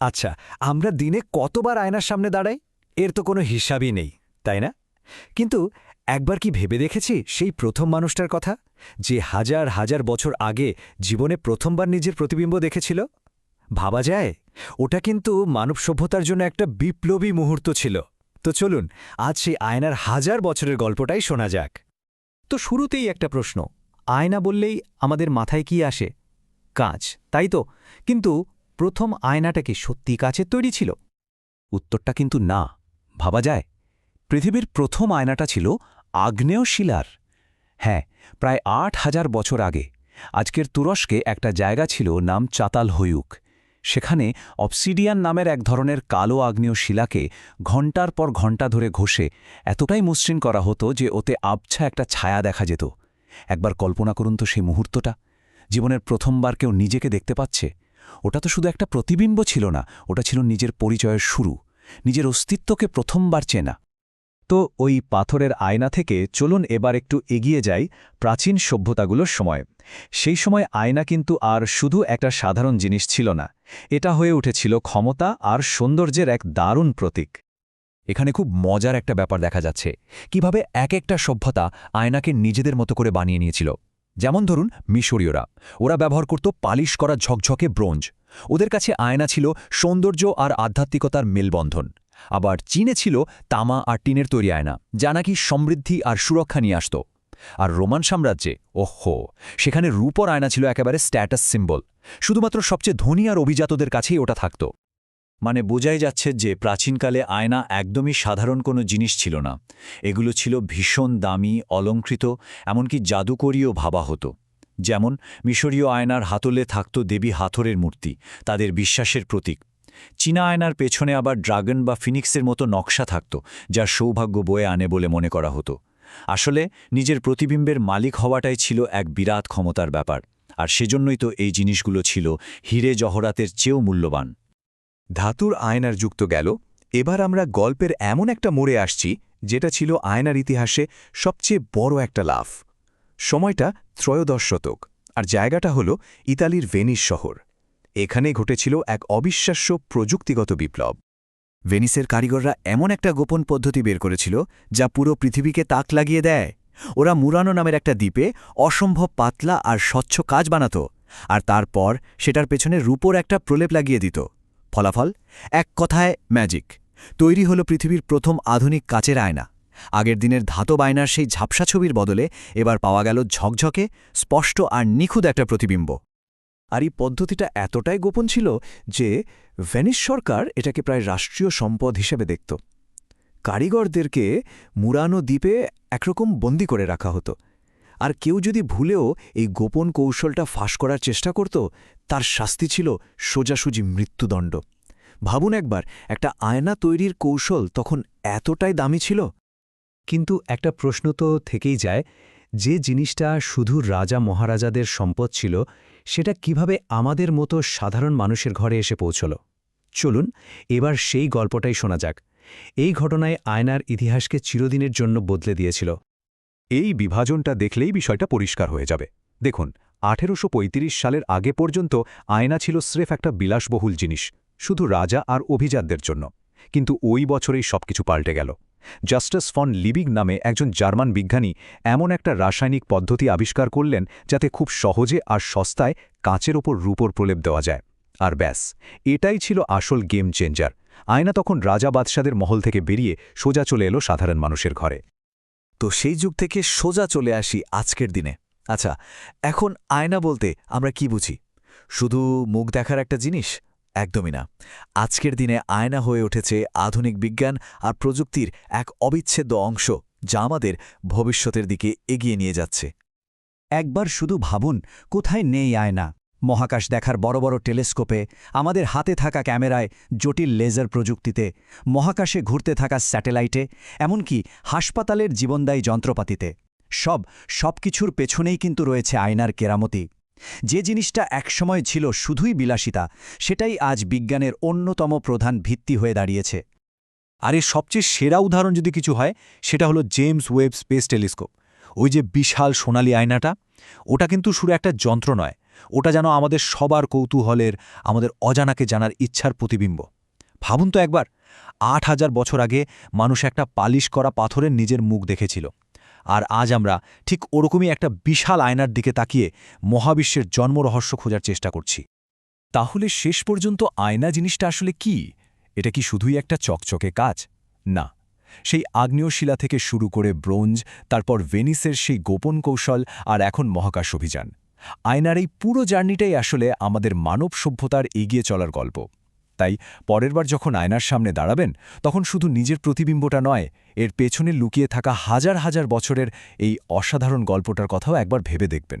আচ্ছা আমরা দিনে কতবার আয়নার সামনে দাঁড়াই? এর তো কোনো হিসাবই নেই, তাই না? কিন্তু একবার কি ভেবে দেখেছি সেই প্রথম মানুষটার কথা? যে হাজার হাজার বছর আগে জীবনে প্রথমবার নিজের প্রতিবিম্ব দেখেছিল? ভাবা যায়? ওটা কিন্তু মানব সভ্যতার জন্য একটা বিপ্লবী মুহূর্ত ছিল। তো চলুন, আজ সেই আয়নার হাজার বছরের গল্পটাই শোনা যাক। তো শুরুতেই একটা প্রশ্ন। আয়না বললেই আমাদের মাথায় কি আসে? কাঁচ, তাই তো? কিন্তু প্রথম আয়নাটা কি সত্যি কাচের তৈরি ছিল? উত্তরটা কিন্তু না। ভাবা যায়। পৃথিবীর প্রথম আয়নাটা ছিল আগ্নেয় শিলার। হ্যাঁ প্রায় আট হাজার বছর আগে। আজকের তুরস্কে একটা জায়গা ছিল নাম চাতাল হইউক সেখানে অবসিডিয়ান নামের এক ধরনের কালো আগ্নেয় শিলাকে ঘণ্টার পর ঘণ্টা ধরে ঘষে এতটাই মসৃণ করা হতো যে ওতে আবছা একটা ছায়া দেখা যেত। একবার কল্পনা করুন তো সেই মুহূর্তটা। জীবনের প্রথমবার কেউ নিজেকে দেখতে পাচ্ছে। ওটা তো শুধু একটা প্রতিবিম্ব ছিল না, ওটা ছিল নিজের পরিচয়ের শুরু, নিজের অস্তিত্বকে প্রথমবার চেনা। তো ওই পাথরের আয়না থেকে চলুন এবার একটু এগিয়ে যাই প্রাচীন সভ্যতাগুলোর সময়। সেই সময় আয়না কিন্তু আর শুধু একটা সাধারণ জিনিস ছিল না, এটা হয়ে উঠেছিল ক্ষমতা আর সৌন্দর্যের এক দারুণ প্রতীক। এখানে খুব মজার একটা ব্যাপার দেখা যাচ্ছে, কীভাবে এক একটা সভ্যতা আয়নাকে নিজেদের মতো করে বানিয়ে নিয়েছিল। যেমন ধরুন মিশরীয়রা। ওরা ব্যবহার করত পালিশ করা ঝকঝকে ব্রোঞ্জ। ওদের কাছে আয়না ছিল সৌন্দর্য আর আধ্যাত্মিকতার মেলবন্ধন। আবার চীনে ছিল তামা আর টিনের তৈরি আয়না, যা নাকি সমৃদ্ধি আর সুরক্ষা নিয়ে আসত। আর রোমান সাম্রাজ্যে, ওহো, সেখানে রূপর আয়না ছিল একেবারে স্ট্যাটাস সিম্বল। শুধুমাত্র সবচেয়ে ধনী আর অভিজাতদের কাছেই ওটা থাকত। মানে বোঝাই যাচ্ছে যে প্রাচীনকালে আয়না একদমই সাধারণ কোনো জিনিস ছিল না। এগুলো ছিল ভীষণ দামি, অলঙ্কৃত, এমনকি জাদুকরীও ভাবা হতো। যেমন, মিশরীয় আয়নার হাতলে থাকত দেবী হাথরের মূর্তি, তাদের বিশ্বাসের প্রতীক। চীনা আয়নার পেছনে আবার ড্রাগন বা ফিনিক্সের মতো নকশা থাকত যা সৌভাগ্য বয়ে আনে বলে মনে করা হতো। আসলে, নিজের প্রতিবিম্বের মালিক হওয়াটাই ছিল এক বিরাট ক্ষমতার ব্যাপার, আর সেজন্যই তো এই জিনিসগুলো ছিল হিরে জহরাতের চেয়েও মূল্যবান। ধাতুর আয়নার যুক্ত গেল, এবার আমরা গল্পের এমন একটা মোড়ে আসছি, যেটা ছিল আয়নার ইতিহাসে সবচেয়ে বড় একটা লাভ সময়টা ত্রয়োদশ শতক, আর জায়গাটা হল ইতালির ভেনিস শহর। এখানে ঘটেছিল এক অবিশ্বাস্য প্রযুক্তিগত বিপ্লব। ভেনিসের কারিগররা এমন একটা গোপন পদ্ধতি বের করেছিল, যা পুরো পৃথিবীকে তাক লাগিয়ে দেয়। ওরা মুরানো নামের একটা দ্বীপে অসম্ভব পাতলা আর স্বচ্ছ কাজ বানাত, আর তারপর সেটার পেছনে রূপোর একটা প্রলেপ লাগিয়ে দিত। ফলাফল? এক কথায় ম্যাজিক তৈরি হল পৃথিবীর প্রথম আধুনিক কাচের আয়না। আগের দিনের ধাতব আয়নার সেই ঝাপসা ছবির বদলে এবার পাওয়া গেল ঝকঝকে, স্পষ্ট আর নিখুঁত একটা প্রতিবিম্ব। আর এই পদ্ধতিটা এতটাই গোপন ছিল যে ভেনিস সরকার এটাকে প্রায় রাষ্ট্রীয় সম্পদ হিসেবে দেখত। কারিগরদেরকে মুরানো দ্বীপে একরকম বন্দি করে রাখা হতো। আর কেউ যদি ভুলেও এই গোপন কৌশলটা ফাঁস করার চেষ্টা করত তার শাস্তি ছিল সোজাসুজি মৃত্যুদণ্ড। ভাবুন একবার, একটা আয়না তৈরির কৌশল তখন এতটাই দামি ছিল? কিন্তু একটা প্রশ্ন তো থেকেই যায়, যে জিনিসটা শুধু রাজা মহারাজাদের সম্পদ ছিল, সেটা কীভাবে আমাদের মতো সাধারণ মানুষের ঘরে এসে পৌঁছল? চলুন, এবার সেই গল্পটাই শোনা যাক। এই ঘটনায় আয়নার ইতিহাসকে চিরদিনের জন্য বদলে দিয়েছিল। এই বিভাজনটা দেখলেই বিষয়টা পরিষ্কার হয়ে যাবে। দেখুন আঠেরোশো পঁয়ত্রিশ সালের আগে পর্যন্ত আয়না ছিল স্রেফ একটা বিলাসবহুল জিনিস, শুধু রাজা আর অভিজাতদের জন্য। কিন্তু ওই বছরেই সবকিছু পাল্টে গেল। জাস্টাস ফন লিবিগ নামে একজন জার্মান বিজ্ঞানী এমন একটা রাসায়নিক পদ্ধতি আবিষ্কার করলেন যাতে খুব সহজে আর সস্তায় কাঁচের ওপর রূপর প্রলেপ দেওয়া যায়। আর ব্যাস, এটাই ছিল আসল গেম চেঞ্জার। আয়না তখন রাজা বাদশাদের মহল থেকে বেরিয়ে সোজা চলে এলো সাধারণ মানুষের ঘরে। তো সেই যুগ থেকে সোজা চলে আসি আজকের দিনে। আচ্ছা এখন আয়না বলতে আমরা কি বুঝি? শুধু মুখ দেখার একটা জিনিস? একদমই না। আজকের দিনে আয়না হয়ে উঠেছে আধুনিক বিজ্ঞান আর প্রযুক্তির এক অবিচ্ছেদ্য অংশ যা আমাদের ভবিষ্যতের দিকে এগিয়ে নিয়ে যাচ্ছে। একবার শুধু ভাবুন, কোথায় নেই আয়না? মহাকাশ দেখার বড় বড় টেলিস্কোপে, আমাদের হাতে থাকা ক্যামেরায় জটিল লেজার প্রযুক্তিতে, মহাকাশে ঘুরতে থাকা স্যাটেলাইটে, এমনকি হাসপাতালের জীবনদায়ী যন্ত্রপাতিতে। সব, সবকিছুর পেছনেই কিন্তু রয়েছে আয়নার কেরামতি। যে জিনিসটা একসময় ছিল শুধুই বিলাসিতা, সেটাই আজ বিজ্ঞানের অন্যতম প্রধান ভিত্তি হয়ে দাঁড়িয়েছে। আর এর সবচেয়ে সেরা উদাহরণ যদি কিছু হয়, সেটা হলো জেমস ওয়েব স্পেস টেলিস্কোপ। ওই যে বিশাল সোনালি আয়নাটা, ওটা কিন্তু শুধু একটা যন্ত্র নয়, ওটা যেন আমাদের সবার কৌতূহলের, আমাদের অজানাকে জানার ইচ্ছার প্রতিবিম্ব। ভাবুন তো একবার, আট হাজার বছর আগে মানুষ একটা পালিশ করা পাথরের নিজের মুখ দেখেছিল। আর আজ আমরা ঠিক ওরকমই একটা বিশাল আয়নার দিকে তাকিয়ে মহাবিশ্বের জন্মরহস্য খোঁজার চেষ্টা করছি। তাহলে শেষ পর্যন্ত আয়না জিনিসটা আসলে কি? এটা কি শুধুই একটা চকচকে কাজ? না। সেই আগ্নেয় শিলা থেকে শুরু করে ব্রোঞ্জ, তারপর ভেনিসের সেই গোপন কৌশল আর এখন মহাকাশ অভিযান। আয়নার এই পুরো জার্নিটাই আসলে আমাদের মানব সভ্যতার এগিয়ে চলার গল্প। তাই পরের বার যখন আয়নার সামনে দাঁড়াবেন, তখন শুধু নিজের প্রতিবিম্বটা নয়, এর পেছনে লুকিয়ে থাকা হাজার হাজার বছরের এই অসাধারণ গল্পটার কথাও একবার ভেবে দেখবেন।